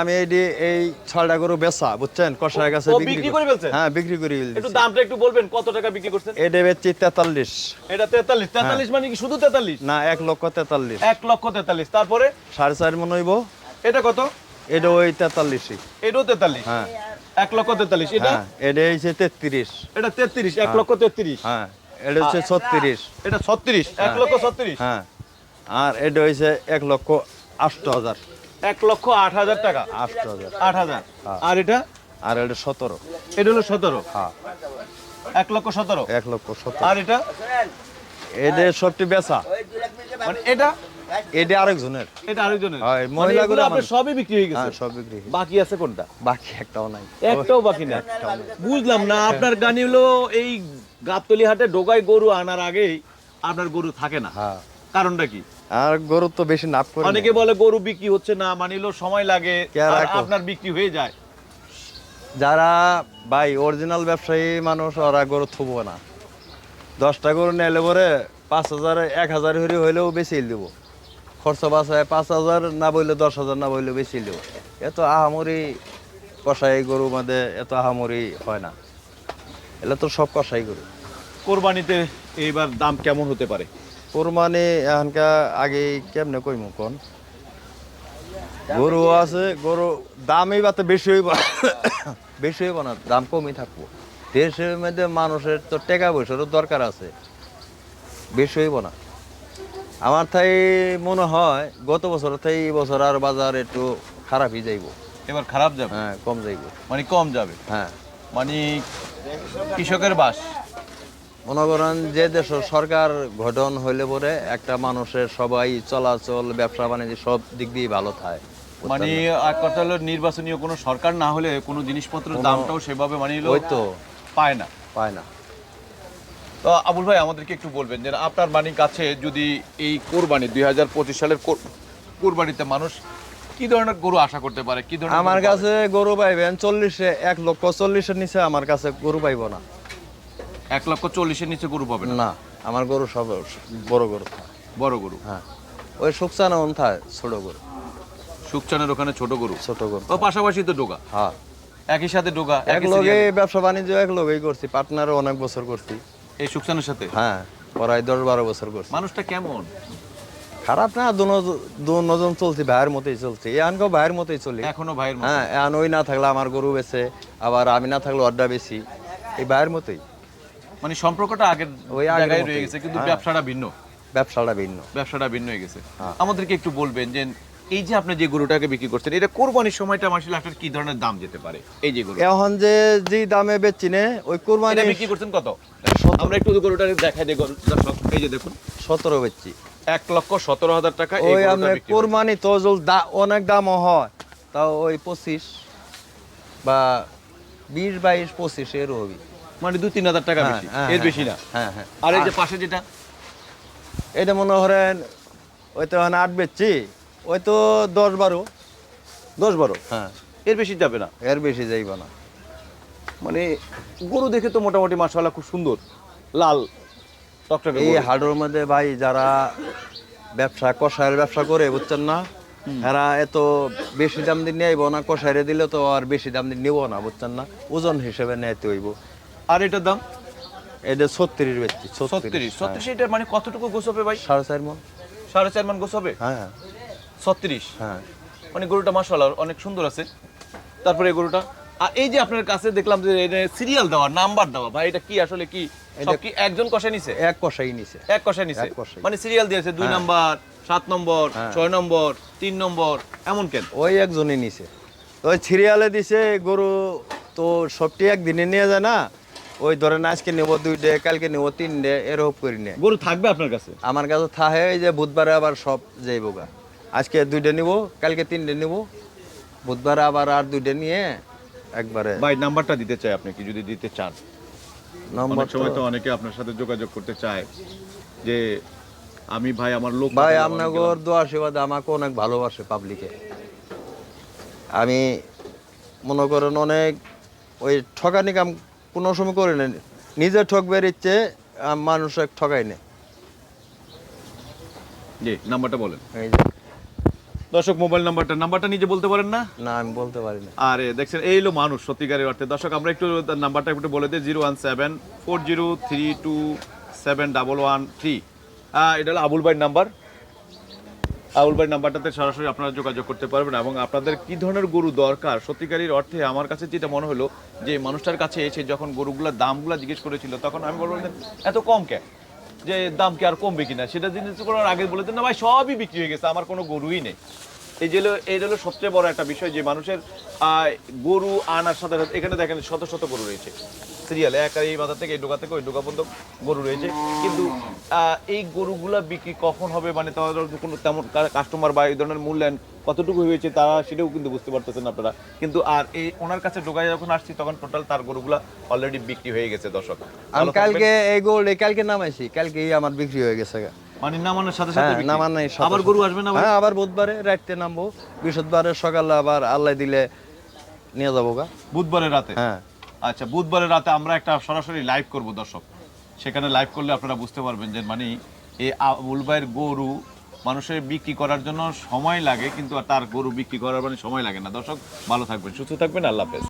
আমি এইটি এই ছয়টা গরু বেচা বুঝছেন? কষায় কাছে বিক্রি করে ফেলছেন? হ্যাঁ বিক্রি করে একটু দামটা একটু বলবেন কত টাকা বিক্রি করছেন? এটা বেচছি তেতাল্লিশ। এটা তেতাল্লিশ। তেতাল্লিশ মানে কি শুধু তেতাল্লিশ? না এক লক্ষ তেতাল্লিশ। এক লক্ষ তেতাল্লিশ। তারপরে? সাড়ে চার মন হইব। এটা কত? এটা ওই তেতাল্লিশই। এটাও তেতাল্লিশ? হ্যাঁ। এক লক্ষ তেতাল্লিশ। এটা? হ্যাঁ এটা হচ্ছে তেত্রিশ। এটা তেত্রিশ এক লক্ষ তেত্রিশ। হ্যাঁ এটা হচ্ছে ছত্রিশ। এটা ছত্রিশ এক লক্ষ ছত্রিশ। হ্যাঁ। আর এটা হচ্ছে এক লক্ষ আষ্ট হাজার। এক লক্ষ আট হাজার টাকা। আট হাজার। হ্যাঁ। আর এটা? আর এটা সতেরো। এটা হলো সতেরো? হ্যাঁ। এক লক্ষ সতেরো? এক লক্ষ সতেরো। আর এটা? এটা সবটি বেচা। মানে এটা? এটা আরেকজনের। এটা আরেকজনের। হয়, মানে মহিলাগুলো আপনার সবই বিক্রি হয়ে হ্যাঁ গেছে সব বিক্রি বাকি আছে কোনটা? বাকি একটাও নাই। একটাও বাকি না বুঝলাম না আপনার গানি হলো এই গাবতলি হাটে ডোগায় গরু আনার আগেই আপনার গরু থাকে না। হ্যাঁ। কারণটা কি? আর গরু তো বেশি নাপ করে অনেকে বলে গরু বিক্রি হচ্ছে না মানিলো সময় লাগে আর আপনার বিক্রি হয়ে যায়। যারা ভাই অরিজিনাল ব্যবসায়ী মানুষ ওরা গরু থুবো না। দশটা গরু নিলে পরে পাঁচ হাজার এক হাজার হরি হইলেও বেশি দেব। খরচা বাঁচায় পাঁচ হাজার না বললে দশ হাজার না বললে বেশি দেব। এত আহামরি কষাই গরু মধ্যে এত আহামরি হয় না। এগুলো তো সব কষাই গরু। কোরবানিতে এইবার দাম কেমন হতে পারে? কোরবানি এখানকার আগে কেমনে কইমু কোন? গরু আছে গরু দামই বাতে বেশি হইব। বেশি হইব না দাম কমই থাকব। দেশের মধ্যে মানুষের তো টাকা পয়সারও দরকার আছে। বেশি হইব না। আমার তাই মনে হয় গত বছর তাই এই বছর আর বাজার একটু খারাপই যাইব। এবার খারাপ যাবে? হ্যাঁ কম যাইব। মানে কম যাবে? হ্যাঁ। মানে কৃষকের বাস? মনে করেন যে দেশ সরকার গঠন হইলে পরে একটা মানুষের সবাই চলাচল ব্যবসা বাণিজ্য সব দিক দিয়ে ভালো থাকে। মানে এক কথা হলো নির্বাচনীয় কোনো সরকার না হলে কোনো জিনিসপত্রের দামটাও সেভাবে মানে ওই তো। পায় না। পায় না। তো আবুল ভাই আমাদেরকে একটু বলবেন যে আপনার বাণীর কাছে যদি এই কোরবানি দুই হাজার পঁচিশ সালের কোর- কোরবানিতে মানুষ কি ধরনের গরু আশা করতে পারে? কি ধরনের আমার কাছে গরু পাইবেন চল্লিশে এক লক্ষ চল্লিশের নিচে আমার কাছে গরু পাইব না। এক লক্ষ চল্লিশের নিচে গরু পাবে না? আমার গরু সব বড় গরু। বড় গরু? হ্যাঁ। ওই শুকসানা অন থাকে ছোট গরু। সুকচানের ওখানে ছোট গরু? ছোট গরু। ও পাশাপাশি তো ডোগা? হ্যাঁ। একই সাথে ডোগা এক লগে ব্যবসা বাণিজ্য এক লগেই করছি পার্টনারও অনেক বছর করছি। এই সুকচানের সাথে? হ্যাঁ প্রায় দশ বারো বছর করছি। মানুষটা কেমন? খারাপ না দুজন চলছি ভাইয়ের মতোই চলছি। এখানকেও ভাইয়ের মতোই চলি। এখনও ভাইয়ের। হ্যাঁ এখন ওই না থাকলে আমার গরু বেছে আবার আমি না থাকলে অড্ডা বেশি এই ভাইয়ের মতোই। মানে সম্পর্কটা আগের ওই জায়গায় রয়ে গেছে কিন্তু হ্যাঁ। ব্যবসাটা ভিন্ন। ব্যবসাটা ভিন্ন। ব্যবসাটা ভিন্ন হয়ে গেছে। হ্যাঁ। আমাদেরকে একটু বলবেন যে এই যে আপনি যে গরুটাকে বিক্রি করছেন এটা কোরবানির সময়টা মাসে আপনার কি ধরনের দাম যেতে পারে? এই যে গরু। এখন যে যে দামে বেচছি ওই কোরবানি বিক্রি করছেন কত? আমরা একটু গরুটা দেখাই দেখো দর্শক এই যে দেখুন। সতেরো বেচছি। এক লক্ষ সতেরো হাজার টাকা ওই করছেন। কোরবানি তো জল দা- অনেক দামও হয়। তাও ওই পঁচিশ বা বিশ বাইশ পঁচিশ এর হবি। মানে দু তিন হাজার টাকা হ্যাঁ, বেশি। হ্যাঁ, এর হ্যাঁ, বেশি না। হ্যাঁ হ্যাঁ আর এই যে পাশে যেটা? এটা মনে করেন ওই তো আট বেচছি ওই তো দশ বারো। দশ বারো? হ্যাঁ। এর বেশি যাবে না? এর বেশি যাইব না। মানে গরু দেখে তো মোটামুটি মাসাল্লাহ খুব সুন্দর। লাল টকটকে এই। হাটের মধ্যে ভাই যারা ব্যবসা কষায়ের ব্যবসা করে বুঝছেন না? এরা এত বেশি দাম দিয়ে নেইব না কষাইরে দিলে তো আর বেশি দাম দিয়ে নেব না বুঝছেন না? ওজন হিসেবে নেতে হইব। আর এটার দাম? এটা ছত্রিশ বেচছি ছত্রিশ হ্যাঁ। ছত্রিশ এটা মানে কতটুকু গোস হবে ভাই? সাড়ে চার মন। সাড়ে চার মন গোস হবে হ্যাঁ। ছত্রিশ? হ্যাঁ। মানে গরুটা মাসাল্লাহ অনেক সুন্দর আছে। তারপরে গরুটা আর এই যে আপনার কাছে দেখলাম যে সিরিয়াল দেওয়া নাম্বার দেওয়া ভাই এটা কি আসলে কি? সব কি একজন কষে নিছে? এক কষাই নিছে। এক কষাই নিছে? কষাই। মানে সিরিয়াল দিয়েছে দুই হ্যাঁ। নাম্বার সাত নম্বর হ্যাঁ। ছয় নম্বর তিন নম্বর এমন কেন? ওই একজনই নিছে। ওই সিরিয়ালে দিছে গরু তো সবটি একদিনে নিয়ে যায় না ওই ধরেন আজকে নেব দুইটে কালকে নেব তিনটে এরকম করি নে। গরু থাকবে আপনার কাছে? আমার কাছে থাহে এই যে বুধবারে আবার সব যাইব গা আজকে দুইটা নিব কালকে তিনটে নিব। বুধবারে আবার আর দুইটা নিয়ে একবারে ভাই নাম্বারটা দিতে চাই আপনি কি যদি দিতে চান। নম্বর সময় তো অনেকে আপনার সাথে যোগাযোগ করতে চায় যে আমি ভাই আমার লোক ভাই আপনাকে দোয়া আশীর্বাদ আমাকে অনেক ভালোবাসে পাবলিকে আমি মনে করেন অনেক ওই ঠকানি কাম কোনো সময় করি না নিজে ঠকবার ইচ্ছে মানুষ এক ঠকাই না জি নাম্বারটা বলেন। এই যে। দর্শক মোবাইল নাম্বারটা নাম্বারটা নিজে বলতে পারেন না? না আমি বলতে পারি না। আরে দেখছেন এই হলো মানুষ সত্যিকারের অর্থে। দর্শক আমরা একটু নাম্বারটা একটু বলে দিই zero one seven four zero three two seven double one three. এটা হলো আবুল ভাইয়ের নাম্বার। ভাইয়ের নাম্বারটাতে সরাসরি আপনারা যোগাযোগ করতে পারবেন এবং আপনাদের কি ধরনের গরু দরকার? সত্যিকারীর অর্থে আমার কাছে যেটা মনে হলো যে মানুষটার কাছে এসে যখন গরুগুলোর দামগুলো জিজ্ঞেস করেছিল তখন আমি যে, এত কম কে যে দাম কি আর কমবে কিনা? সেটা জিনিস করার আগে বলে দিন না ভাই সবই বিক্রি হয়ে গেছে আমার কোনো গরুই নেই। এই যে এই হলো সবচেয়ে বড় একটা বিষয় যে মানুষের গরু আনার সাথে সাথে এখানে দেখেন শত শত গরু রয়েছে। সিরিয়াল এক আর এই বাজার থেকে এই ডোকা থেকে ওই ডোকা পর্যন্ত গরু রয়েছে। কিন্তু এই গরুগুলা বিক্রি কখন হবে? মানে তাদের কোনো তেমন কাস্টমার বা এই ধরনের মূল্যায়ন কতটুকু হয়েছে তারা সেটাও কিন্তু বুঝতে পারতেছেন আপনারা। কিন্তু আর এই ওনার কাছে ডোকায় যখন আসছি তখন টোটাল তার গরুগুলা অলরেডি বিক্রি হয়ে গেছে দর্শক। আমি। কালকে এই গোল্ড কালকে নামাইছি কালকেই আমার বিক্রি হয়ে গেছে। মানে নামানোর সাথে সাথে হ্যাঁ নামানোর সাথে আবার। গরু আসবে না হ্যাঁ আবার বুধবারে রাইতে নামবো। বৃহস্পতিবারে সকালে আবার আল্লাহ দিলে নিয়ে যাব গা। বুধবারের রাতে? হ্যাঁ। আচ্ছা বুধবারের রাতে আমরা একটা সরাসরি লাইভ করব দর্শক। সেখানে লাইভ করলে আপনারা বুঝতে পারবেন যে মানে এই আবুল ভাইয়ের গরু মানুষের বিক্রি করার জন্য সময় লাগে কিন্তু তার গরু বিক্রি করার মানে সময় লাগে না। দর্শক ভালো থাকবেন সুস্থ থাকবেন আল্লাহ হাফেজ।